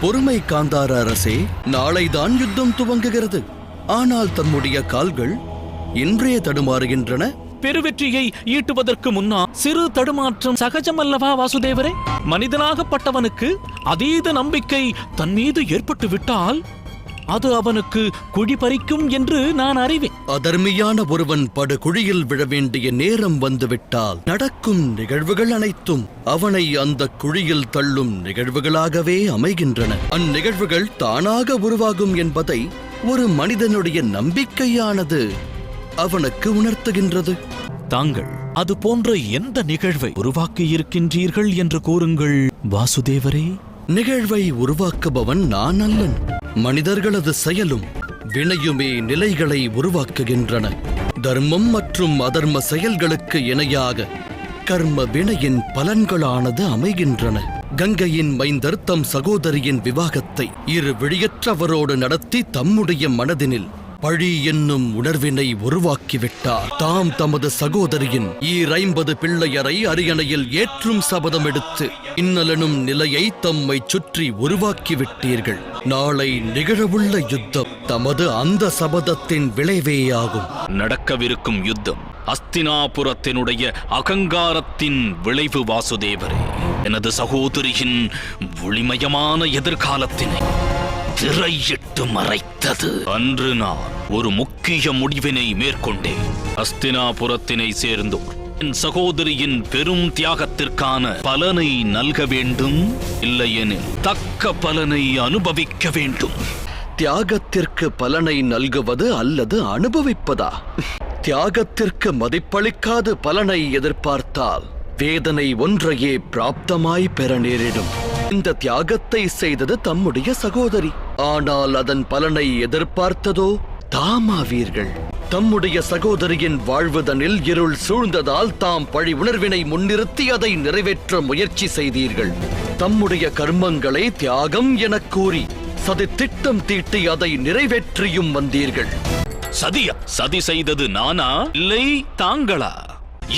பொறுமை காந்தார அரசே நாளைதான் யுத்தம் துவங்குகிறது. ஆனால் தம்முடைய கால்கள் இன்றே தடுமாறுகின்றன. பெருவெற்றியை ஈட்டுவதற்கு முன்னால் சிறு தடுமாற்றம் சகஜமல்லவா வாசுதேவரே? மனிதனாகப்பட்டவனுக்கு அதீத நம்பிக்கை தன் மீது ஏற்பட்டு விட்டால் அது அவனுக்கு குழி பறிக்கும் என்று நான் அறிவேன். அதர்மியான ஒருவன் படுகுழியில் விழ வேண்டிய நேரம் வந்துவிட்டால் நடக்கும் நிகழ்வுகள் அனைத்தும் அவனை அந்த குழியில் தள்ளும் நிகழ்வுகளாகவே அமைகின்றன. அந்நிகழ்வுகள் தானாக உருவாகும் என்பதை ஒரு மனிதனுடைய நம்பிக்கையானது அவனுக்கு உணர்த்துகின்றது. தாங்கள் அது போன்ற எந்த நிகழ்வை உருவாக்கி இருக்கின்றீர்கள் என்று கூறுங்கள் வாசுதேவரே. நிகழ்வை உருவாக்குபவன் நான் அல்லன். மனிதர்களது செயலும் வினையுமே நிலைகளை உருவாக்குகின்றன. தர்மம் மற்றும் அதர்ம செயல்களுக்கு இணையாக கர்ம வினையின் பலன்களானது அமைகின்றன. கங்கையின் மைந்தர் தம் சகோதரியின் விவாகத்தை இரு விழியற்றவரோடு நடத்தி தம்முடைய மனதினில் பழி என்னும் உணர்வினை உருவாக்கிவிட்டார். தாம் தமது சகோதரியின் ஈரைம்பது பிள்ளையரை அரியணையில் ஏற்றும் சபதம் எடுத்து இன்னலனும் நிலையை தம்மை சுற்றி உருவாக்கிவிட்டீர்கள். நாளை நிகழவுள்ள யுத்தம் தமது அந்த சபதத்தின் விளைவேயாகும். நடக்கவிருக்கும் யுத்தம் அஸ்தினாபுரத்தினுடைய அகங்காரத்தின் விளைவு வாசுதேவரே. எனது சகோதரியின் ஒளிமயமான எதிர்காலத்தினை திரையிட்டு மறைத்தது. அன்று நான் ஒரு முக்கிய முடிவினை மேற்கொண்டேன். அஸ்தினாபுரத்தினை சேர்ந்தோர். என் சகோதரியின் பெரும் தியாகத்திற்கான பலனை நல்க வேண்டும். இல்லையெனில் தக்க பலனை அனுபவிக்க வேண்டும். தியாகத்திற்கு பலனை நல்குவது அல்லது அனுபவிப்பதா? தியாகத்திற்கு மதிப்பளிக்காது பலனை எதிர்பார்த்தால் வேதனை ஒன்றையே பிராப்தமாய் பெற நேரிடும். இந்த தியாகத்தை செய்தது தம்முடைய சகோதரி. ஆனால் அதன் பலனை எதிர்பார்த்ததோ? தாமாவீர்கள். தம்முடைய சகோதரியின் வாழ்வுதனில் இருள் சூழ்ந்ததால் தாம் பழி உணர்வினை முன்னிறுத்தி அதை நிறைவேற்ற முயற்சி செய்தீர்கள். தம்முடைய கர்மங்களை தியாகம் எனக் கூறி சதி திட்டம் தீட்டி அதை நிறைவேற்றியும் வந்தீர்கள். சதியா? சதி செய்தது நானா? இல்லை தாங்களா?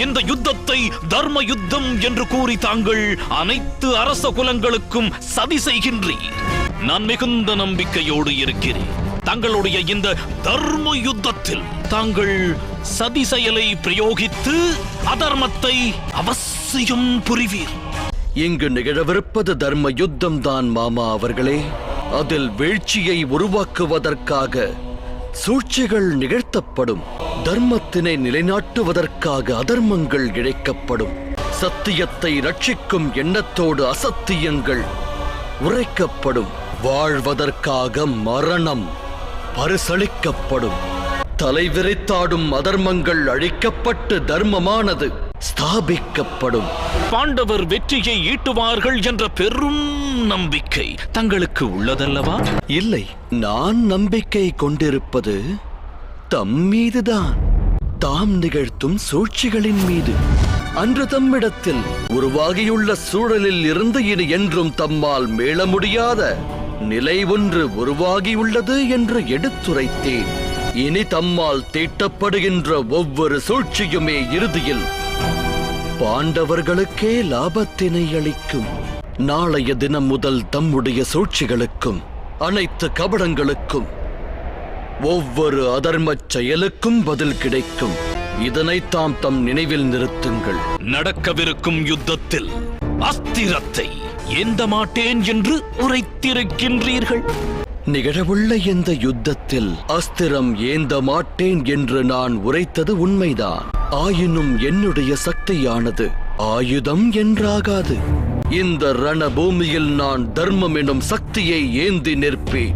இந்த யுத்தத்தை தர்ம யுத்தம் என்று கூறி தாங்கள் அனைத்து அரச குலங்களுக்கும் சதி செய்கின்றீர். நான் மிகுந்த நம்பிக்கையோடு இருக்கிறேன். தங்களுடைய இந்த தர்ம யுத்தத்தில் தாங்கள் சதி செயலை பிரயோகித்து அதர்மத்தை அவசியம் புரிவீர். இங்கு நிகழவிருப்பது தர்ம யுத்தம் தான் மாமா அவர்களே. அதில் வீழ்ச்சியை உருவாக்குவதற்காக சூழ்ச்சிகள் நிகழ்த்தப்படும். தர்மத்தினை நிலைநாட்டுவதற்காக அதர்மங்கள் இழைக்கப்படும். சத்தியத்தை ரட்சிக்கும் எண்ணத்தோடு அசத்தியங்கள் உரைக்கப்படும். வாழ்வதற்காக மரணம் பரிசளிக்கப்படும். தலைவிரித்தாடும் அதர்மங்கள் அழிக்கப்பட்டு தர்மமானது ஸ்தாபிக்கப்படும். பாண்டவர் வெற்றியை ஈட்டுவார்கள் என்ற பெரும் நம்பிக்கை தங்களுக்கு உள்ளதல்லவா? இல்லை நான் நம்பிக்கை கொண்டிருப்பது தம் மீதுதான். தாம் நிகழ்த்தும் சூழ்ச்சிகளின் மீது. அன்று தம்மிடத்தில் உருவாகியுள்ள சூழலில் இருந்து இனி என்றும் தம்மால் மீள முடியாத நிலை ஒன்று உருவாகியுள்ளது என்று எடுத்துரைத்தேன். இனி தம்மால் தீட்டப்படுகின்ற ஒவ்வொரு சூழ்ச்சியுமே இறுதியில் பாண்டவர்களுக்கே லாபத்தினை அளிக்கும். நாளைய தினம் முதல் தம்முடைய சூழ்ச்சிகளுக்கும் அனைத்து கபடங்களுக்கும் ஒவ்வொரு அதர்மச் செயலுக்கும் பதில் கிடைக்கும். இதனை தாம் தம் நினைவில் நிறுத்துங்கள். நடக்கவிருக்கும் யுத்தத்தில் அஸ்திரத்தை எந்த மாட்டேன் என்று உரைத்திருக்கின்றீர்கள்? நிகழவுள்ள இந்த யுத்தத்தில் அஸ்திரம் ஏந்த மாட்டேன் என்று நான் உரைத்தது உண்மைதான். ஆயினும் என்னுடைய சக்தியானது ஆயுதம் என்றாகாது. இந்த ரணபூமியில் நான் தர்மம் எனும் சக்தியை ஏந்தி நிற்பேன்.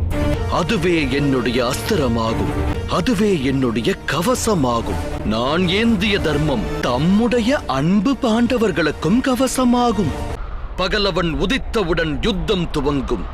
அதுவே என்னுடைய அஸ்திரமாகும். அதுவே என்னுடைய கவசமாகும். நான் ஏந்திய தர்மம் தம்முடைய அன்பு பாண்டவர்களுக்கும் கவசமாகும். பகலவன் உதித்தவுடன் யுத்தம் துவங்கும்.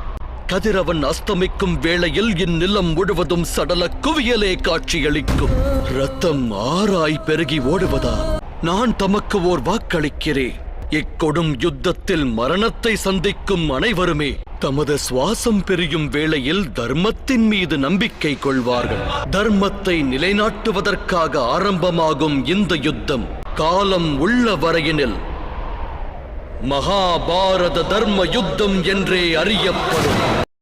கதிரவன் அஸ்தமிக்கும் வேளையில் இந்நிலம் முழுவதும் சடல குவியலே காட்சியளிக்கும். ரத்தம் ஆறாய் பெருகி ஓடுவதா? நான் தமக்கு ஓர் வாக்களிக்கிறேன். இக்கொடும் யுத்தத்தில் மரணத்தை சந்திக்கும் அனைவருமே தமது சுவாசம் பெரியும் வேளையில் தர்மத்தின் மீது நம்பிக்கை கொள்வார்கள். தர்மத்தை நிலைநாட்டுவதற்காக ஆரம்பமாகும் இந்த யுத்தம் காலம் உள்ள வரையினில் மகாபாரத தர்ம யுத்தம் என்றே அறியப்படும்.